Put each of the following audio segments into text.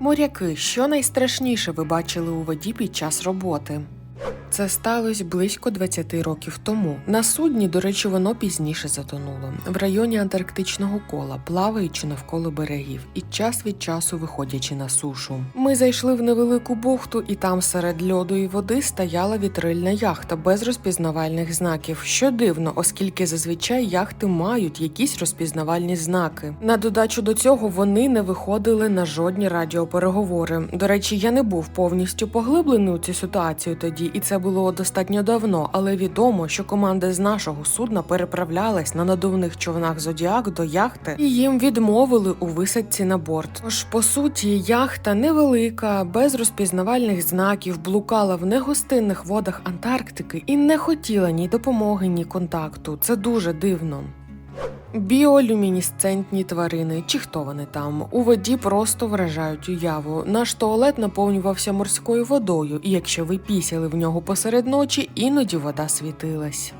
Моряки, що найстрашніше ви бачили у воді під час роботи? Це сталося близько 20 років тому. На судні, до речі, воно пізніше затонуло в районі Антарктичного кола, плаваючи навколо берегів і час від часу виходячи на сушу. Ми зайшли в невелику бухту, і там серед льоду і води стояла вітрильна яхта без розпізнавальних знаків. Що дивно, оскільки зазвичай яхти мають якісь розпізнавальні знаки. На додачу до цього вони не виходили на жодні радіопереговори. До речі, я не був повністю поглиблений у цю ситуацію тоді, і це було достатньо давно. Але відомо, що команди з нашого судна переправлялась на надувних човнах Зодіак до яхти, і їм відмовили у висадці на борт. Тож, по суті, яхта невелика, без розпізнавальних знаків, блукала в негостинних водах Антарктики і не хотіла ні допомоги, ні контакту. Це дуже дивно. Біолюмінесцентні тварини, чи хто вони там, у воді просто вражають уяву. Наш туалет наповнювався морською водою, і якщо ви пісяли в нього посеред ночі, іноді вода світилась.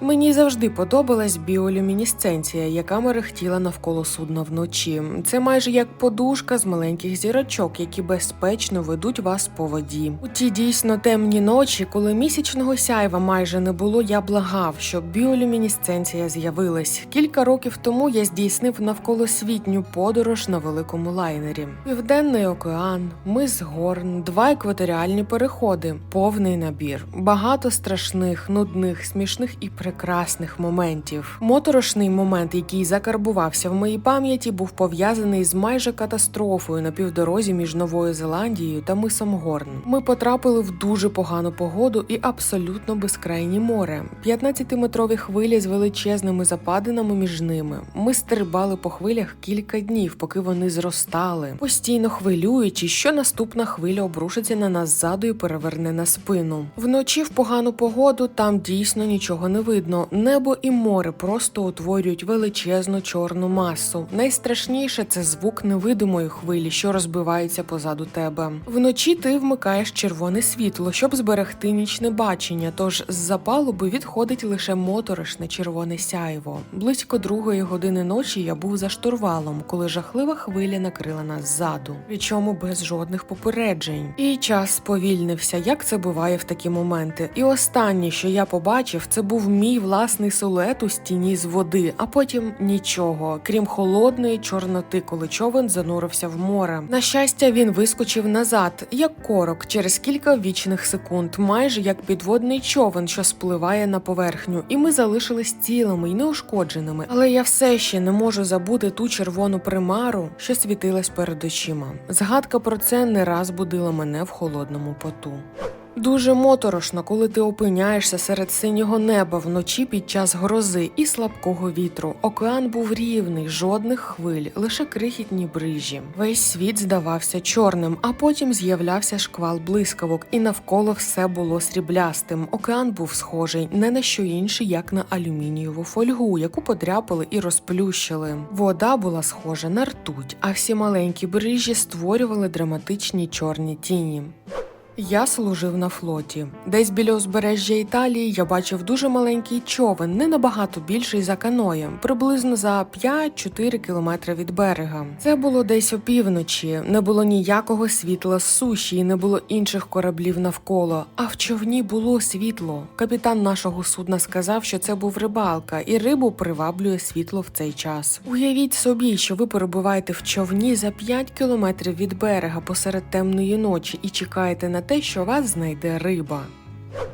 Мені завжди подобалась біолюмінесценція, яка мерехтіла навколо судна вночі. Це майже як подушка з маленьких зірочок, які безпечно ведуть вас по воді. У ті дійсно темні ночі, коли місячного сяйва майже не було, я благав, щоб біолюмінесценція з'явилась. Кілька років тому я здійснив навколосвітню подорож на великому лайнері. Південний океан, мис Горн, два екваторіальні переходи, повний набір, багато страшних, нудних, смішних і прекрасних моментів. Моторошний момент, який закарбувався в моїй пам'яті, був пов'язаний з майже катастрофою на півдорозі між Новою Зеландією та мисом Горн. Ми потрапили в дуже погану погоду і абсолютно безкрайнє море. 15-метрові хвилі з величезними западинами між ними. Ми стрибали по хвилях кілька днів, поки вони зростали, постійно хвилюючи, що наступна хвиля обрушиться на нас ззаду і переверне на спину. Вночі в погану погоду там дійсно нічого не видно. Небо і море просто утворюють величезну чорну масу. Найстрашніше це звук невидимої хвилі, що розбивається позаду тебе. Вночі ти вмикаєш червоне світло, щоб зберегти нічне бачення. Тож з-за палуби відходить лише моторошне червоне сяйво. Близько другої години ночі я був за штурвалом, коли жахлива хвиля накрила нас ззаду, причому без жодних попереджень. І час сповільнився, як це буває в такі моменти. І останнє, що я побачив, це був мій власний силует у стіні з води, а потім нічого, крім холодної чорноти, коли човен занурився в море. На щастя, він вискочив назад, як корок, через кілька вічних секунд, майже як підводний човен, що спливає на поверхню, і ми залишились цілими й неушкодженими. Але я все ще не можу забути ту червону примару, що світилась перед очима. Згадка про це не раз будила мене в холодному поту. Дуже моторошно, коли ти опиняєшся серед синього неба вночі під час грози і слабкого вітру. Океан був рівний, жодних хвиль, лише крихітні брижі. Весь світ здавався чорним, а потім з'являвся шквал блискавок, і навколо все було сріблястим. Океан був схожий не на що інше, як на алюмінієву фольгу, яку подряпали і розплющили. Вода була схожа на ртуть, а всі маленькі брижі створювали драматичні чорні тіні. Я служив на флоті. Десь біля узбережжя Італії я бачив дуже маленький човен, не набагато більший за каноєм, приблизно за 5-4 кілометри від берега. Це було десь опівночі, не було ніякого світла з суші, і не було інших кораблів навколо. А в човні було світло. Капітан нашого судна сказав, що це був рибалка, і рибу приваблює світло в цей час. Уявіть собі, що ви перебуваєте в човні за 5 кілометрів від берега посеред темної ночі і чекаєте на те, що вас знайде риба.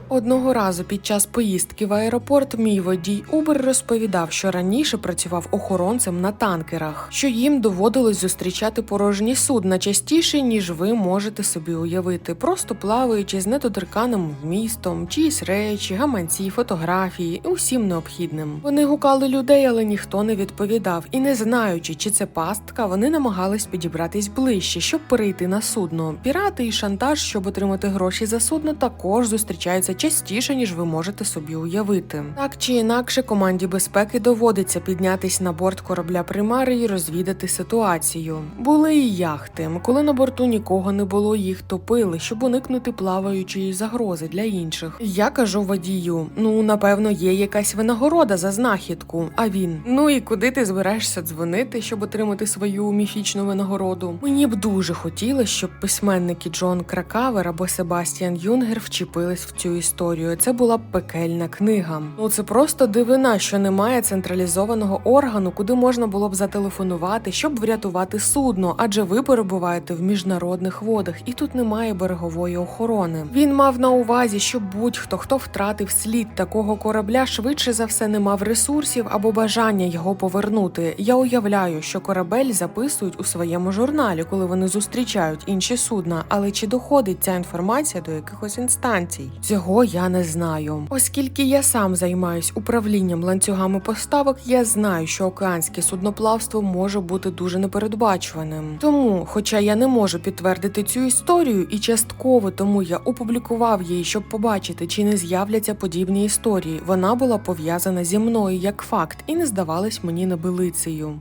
Одного разу під час поїздки в аеропорт мій водій Uber розповідав, що раніше працював охоронцем на танкерах, що їм доводилось зустрічати порожні судна частіше, ніж ви можете собі уявити, просто плаваючи з недоторканим вмістом, чиїсь речі, гаманці, фотографії усім необхідним. Вони гукали людей, але ніхто не відповідав, і не знаючи, чи це пастка, вони намагались підібратись ближче, щоб перейти на судно. Пірати і шантаж, щоб отримати гроші за судно, також зустрічали зустрічаються частіше, ніж ви можете собі уявити. Так чи інакше, команді безпеки доводиться піднятись на борт корабля примари і розвідати ситуацію. Були і яхти. Коли на борту нікого не було, їх топили, щоб уникнути плаваючої загрози для інших. Я кажу водію: ну напевно, є якась винагорода за знахідку. А він: ну і куди ти збираєшся дзвонити, щоб отримати свою міфічну винагороду? Мені б дуже хотілося, щоб письменники Джон Кракавер або Себастьян Юнгер вчепились в цю історію. Це була пекельна книга. Ну це просто дивина, що немає централізованого органу, куди можна було б зателефонувати, щоб врятувати судно, адже ви перебуваєте в міжнародних водах, і тут немає берегової охорони. Він мав на увазі, що будь-хто, хто втратив слід такого корабля, швидше за все не мав ресурсів або бажання його повернути. Я уявляю, що корабель записують у своєму журналі, коли вони зустрічають інші судна. Але чи доходить ця інформація до якихось інстанцій? Цього я не знаю. Оскільки я сам займаюсь управлінням ланцюгами поставок, я знаю, що океанське судноплавство може бути дуже непередбачуваним. Тому, хоча я не можу підтвердити цю історію, і частково тому я опублікував її, щоб побачити, чи не з'являться подібні історії. Вона була пов'язана зі мною як факт і не здавалась мені небилицею.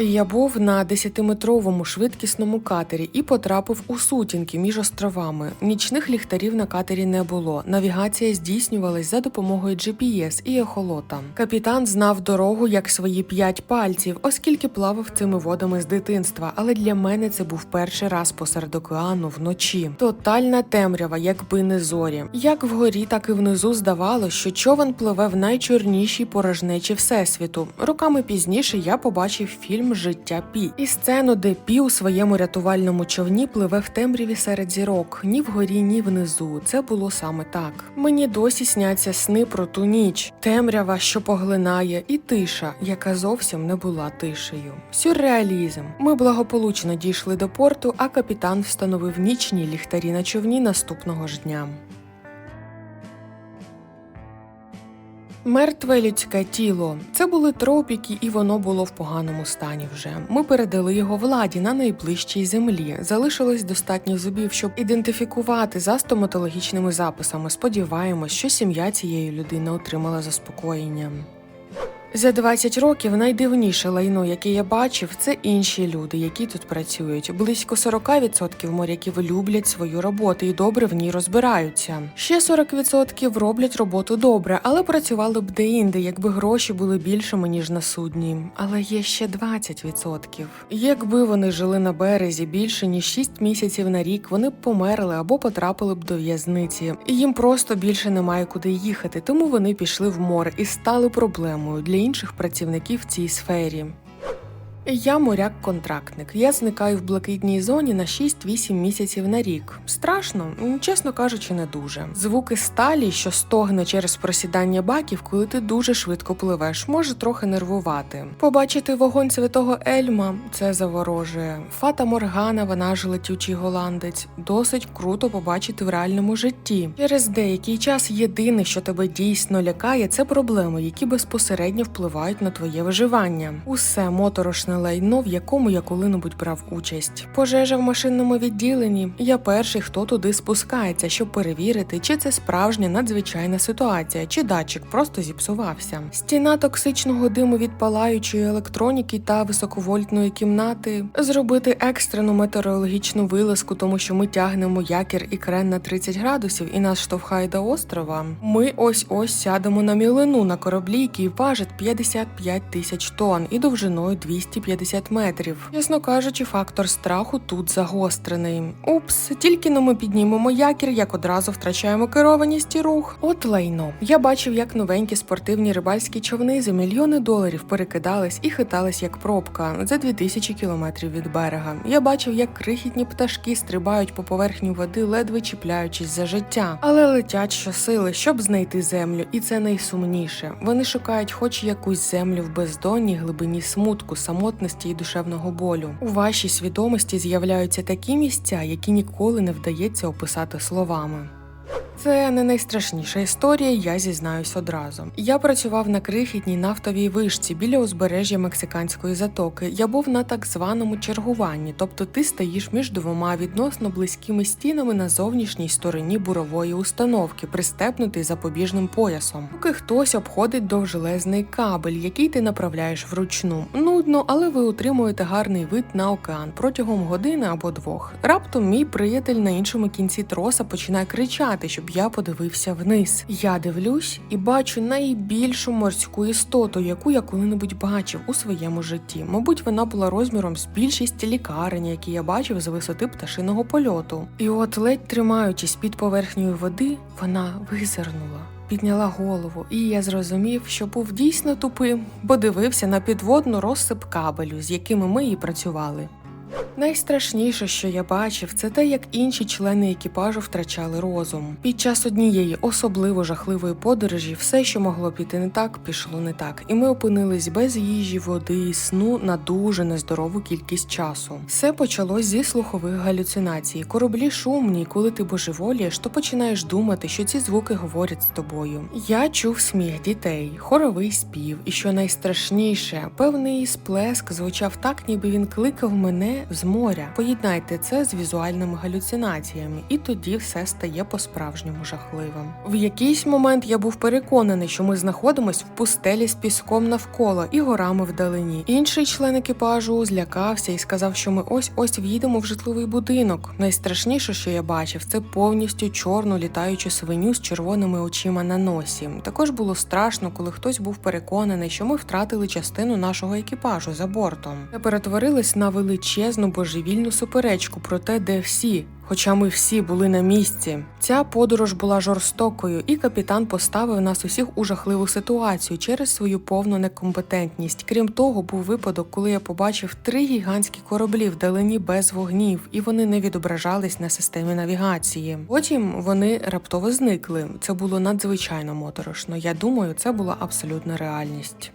Я був на 10-метровому швидкісному катері і потрапив у сутінки між островами. Нічних ліхтарів на катері не було. Навігація здійснювалась за допомогою GPS і ехолота. Капітан знав дорогу як свої п'ять пальців, оскільки плавав цими водами з дитинства. Але для мене це був перший раз посеред океану вночі. Тотальна темрява, якби не зорі. Як вгорі, так і внизу здавалося, що човен пливе в найчорнішій порожнечі всесвіту. Роками пізніше я побачив фільм Життя Пі і сцену, де Пі у своєму рятувальному човні пливе в темряві серед зірок, ні вгорі, ні внизу. Це було саме так. Мені досі сняться сни про ту ніч, темрява, що поглинає, і тиша, яка зовсім не була тишею. Сюрреалізм. Ми благополучно дійшли до порту, а капітан встановив нічні ліхтарі на човні наступного ж дня. Мертве людське тіло. Це були тропіки, і воно було в поганому стані вже. Ми передали його владі на найближчій землі. Залишилось достатньо зубів, щоб ідентифікувати за стоматологічними записами. Сподіваємось, що сім'я цієї людини отримала заспокоєння. За 20 років найдивніше лайно, яке я бачив, це інші люди, які тут працюють. Близько 40% моряків люблять свою роботу і добре в ній розбираються. Ще 40% роблять роботу добре, але працювали б деінде, якби гроші були більшими ніж на судні. Але є ще 20%. Якби вони жили на березі більше ніж 6 місяців на рік, вони б померли або потрапили б до в'язниці. Їм просто більше немає куди їхати, тому вони пішли в море і стали проблемою для інших працівників в цій сфері. Я моряк-контрактник. Я зникаю в блакитній зоні на 6-8 місяців на рік. Страшно, чесно кажучи, не дуже. Звуки сталі, що стогне через просідання баків, коли ти дуже швидко пливеш, може трохи нервувати. Побачити вогонь святого Ельма це заворожує. Фата Моргана, вона ж летючий голландець. Досить круто побачити в реальному житті. Через деякий час єдине, що тебе дійсно лякає, це проблеми, які безпосередньо впливають на твоє виживання. Усе моторошне лайно, в якому я коли-небудь брав участь. Пожежа в машинному відділенні. Я перший, хто туди спускається, щоб перевірити, чи це справжня надзвичайна ситуація, чи датчик просто зіпсувався. Стіна токсичного диму від палаючої електроніки та високовольтної кімнати. Зробити екстрену метеорологічну вилазку, тому що ми тягнемо якір і крен на 30 градусів і нас штовхає до острова. Ми ось ось сядемо на мілину на кораблі, який важить 55 тисяч тонн і довжиною 250 метрів. Ясно кажучи, фактор страху тут загострений. Упс, тільки но ми піднімемо якір, як одразу втрачаємо керованість і рух. От лайно. Я бачив, як новенькі спортивні рибальські човни за мільйони доларів перекидались і хитались як пробка за 2000 кілометрів від берега. Я бачив, як крихітні пташки стрибають по поверхні води, ледве чіпляючись за життя, але летять щосили, щоб знайти землю, і це найсумніше. Вони шукають, хоч якусь землю в бездонній глибині смутку, самотності і душевного болю. У вашій свідомості з'являються такі місця, які ніколи не вдається описати словами. Це не найстрашніша історія, я зізнаюсь одразу. Я працював на крихітній нафтовій вишці біля узбережжя мексиканської затоки. Я був на так званому чергуванні, тобто ти стоїш між двома відносно близькими стінами на зовнішній стороні бурової установки, пристепнутий запобіжним поясом, поки хтось обходить довжелезний кабель, який ти направляєш вручну. Нудно, але ви отримуєте гарний вид на океан протягом години або двох. Раптом мій приятель на іншому кінці троса починає кричати, щоб я подивився вниз. Я дивлюсь і бачу найбільшу морську істоту, яку я коли-небудь бачив у своєму житті. Мабуть, вона була розміром з більшість лікарень, які я бачив з висоти пташиного польоту. І от, ледь тримаючись під поверхнею води, вона визирнула. Підняла голову, і я зрозумів, що був дійсно тупим, бо дивився на підводну розсип кабелю, з якими ми і працювали. Найстрашніше, що я бачив, це те, як інші члени екіпажу втрачали розум. Під час однієї особливо жахливої подорожі все, що могло піти не так, пішло не так, і ми опинились без їжі, води і сну на дуже нездорову кількість часу. Все почалось зі слухових галюцинацій. Кораблі шумні, і коли ти божеволієш, то починаєш думати, що ці звуки говорять з тобою. Я чув сміх дітей, хоровий спів, і що найстрашніше, певний сплеск звучав так, ніби він кликав мене з моря. Поєднайте це з візуальними галюцинаціями, і тоді все стає по-справжньому жахливим. В якийсь момент я був переконаний, що ми знаходимось в пустелі з піском навколо і горами вдалині. Інший член екіпажу злякався і сказав, що ми ось ось в'їдемо в житловий будинок. Найстрашніше, що я бачив, це повністю чорну літаючу свиню з червоними очима на носі. Також було страшно, коли хтось був переконаний, що ми втратили частину нашого екіпажу за бортом. Це перетворилось на величезну божевільну суперечку про те, де всі. Хоча ми всі були на місці. Ця подорож була жорстокою, і капітан поставив нас усіх у жахливу ситуацію через свою повну некомпетентність. Крім того, був випадок, коли я побачив три гігантські кораблі вдалині без вогнів, і вони не відображались на системі навігації. Потім вони раптово зникли. Це було надзвичайно моторошно. Я думаю, це була абсолютна реальність.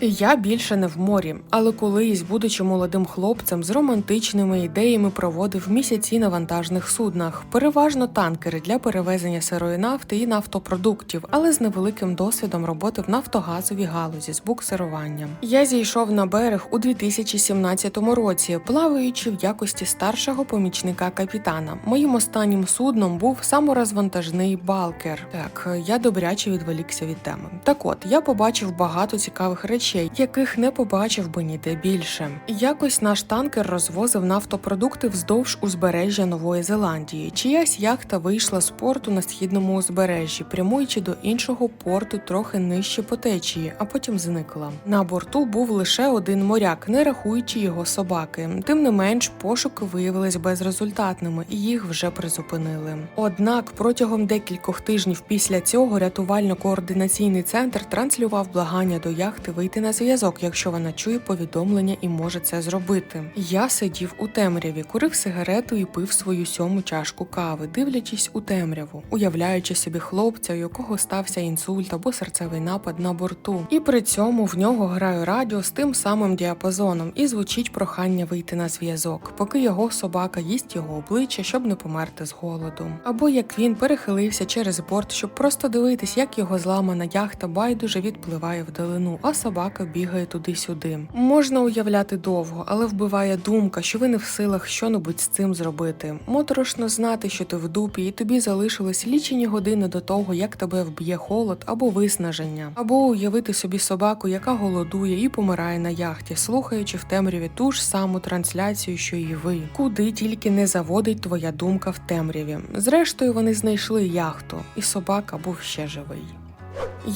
Я більше не в морі, але колись, будучи молодим хлопцем з романтичними ідеями, проводив місяці на вантажних суднах, переважно танкери для перевезення сирої нафти і нафтопродуктів, але з невеликим досвідом роботи в нафтогазовій галузі з буксируванням. Я зійшов на берег у 2017 році, плаваючи в якості старшого помічника капітана. Моїм останнім судном був саморозвантажний балкер. Так, я добряче відволікся від теми. Так от я побачив багато цікавих речей, яких не побачив би ніде більше. Якось наш танкер розвозив нафтопродукти вздовж узбережжя Нової Зеландії. Чиясь яхта вийшла з порту на східному узбережжі, прямуючи до іншого порту трохи нижче по течії, а потім зникла. На борту був лише один моряк, не рахуючи його собаки. Тим не менш, пошуки виявились безрезультатними і їх вже призупинили. Однак протягом декількох тижнів після цього рятувально-координаційний центр транслював благання до яхти вийти на зв'язок, якщо вона чує повідомлення і може це зробити. Я сидів у темряві, курив сигарету і пив свою сьому чашку кави, дивлячись у темряву, уявляючи собі хлопця, у якого стався інсульт або серцевий напад на борту. І при цьому в нього граю радіо з тим самим діапазоном і звучить прохання вийти на зв'язок, поки його собака їсть його обличчя, щоб не померти з голоду. Або як він перехилився через борт, щоб просто дивитись, як його зламана яхта байдуже відпливає вдалину, а собака бігає туди-сюди. Можна уявляти довго, але вбиває думка, що ви не в силах щонебудь з цим зробити. Моторошно знати, що ти в дупі, і тобі залишились лічені години до того, як тебе вб'є холод або виснаження, або уявити собі собаку, яка голодує і помирає на яхті, слухаючи в темряві ту ж саму трансляцію, що і ви, куди тільки не заводить твоя думка в темряві. Зрештою, вони знайшли яхту, і собака був ще живий.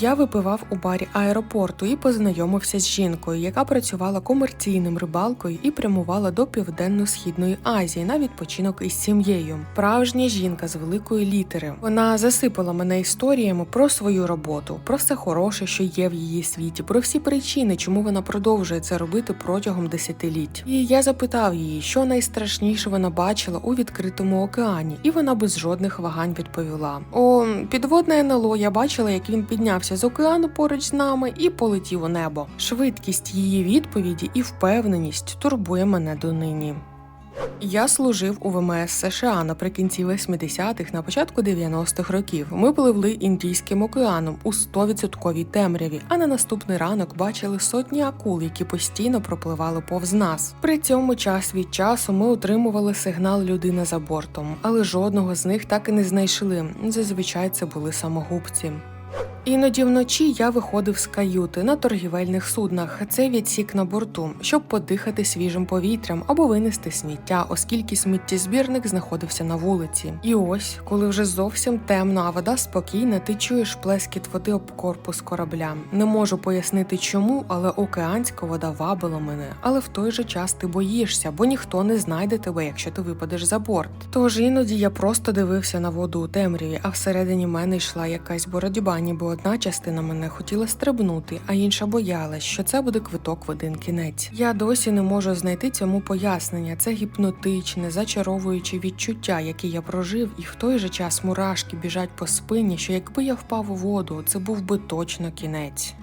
Я випивав у барі аеропорту і познайомився з жінкою, яка працювала комерційним рибалкою і прямувала до південно-східної Азії на відпочинок із сім'єю. Справжня жінка з великої літери. Вона засипала мене історіями про свою роботу, про все хороше, що є в її світі, про всі причини, чому вона продовжує це робити протягом десятиліть. І я запитав її, що найстрашніше вона бачила у відкритому океані, і вона без жодних вагань відповіла: О, підводне НЛО, я бачила, як він піднявся з океану поруч з нами і полетів у небо. Швидкість її відповіді і впевненість турбує мене донині. Я служив у ВМС США наприкінці 80-х, на початку 90-х років. Ми пливли Індійським океаном у 100% темряві, а на наступний ранок бачили сотні акул, які постійно пропливали повз нас. При цьому час від часу ми отримували сигнал людина за бортом, але жодного з них так і не знайшли. Зазвичай це були самогубці. Іноді вночі я виходив з каюти на торгівельних суднах. Це відсік на борту, щоб подихати свіжим повітрям або винести сміття, оскільки сміттєзбірник знаходився на вулиці. І ось, коли вже зовсім темно, а вода спокійна, ти чуєш плескіт води об корпус корабля. Не можу пояснити чому, але океанська вода вабила мене. Але в той же час ти боїшся, бо ніхто не знайде тебе, якщо ти випадеш за борт. Тож іноді я просто дивився на воду у темряві, а всередині мене йшла якась боротьба, ніби одна частина мене хотіла стрибнути, а інша боялась, що це буде квиток в один кінець. Я досі не можу знайти цьому пояснення. Це гіпнотичне, зачаровуюче відчуття, яке я прожив, і в той же час мурашки біжать по спині, що якби я впав у воду, це був би точно кінець.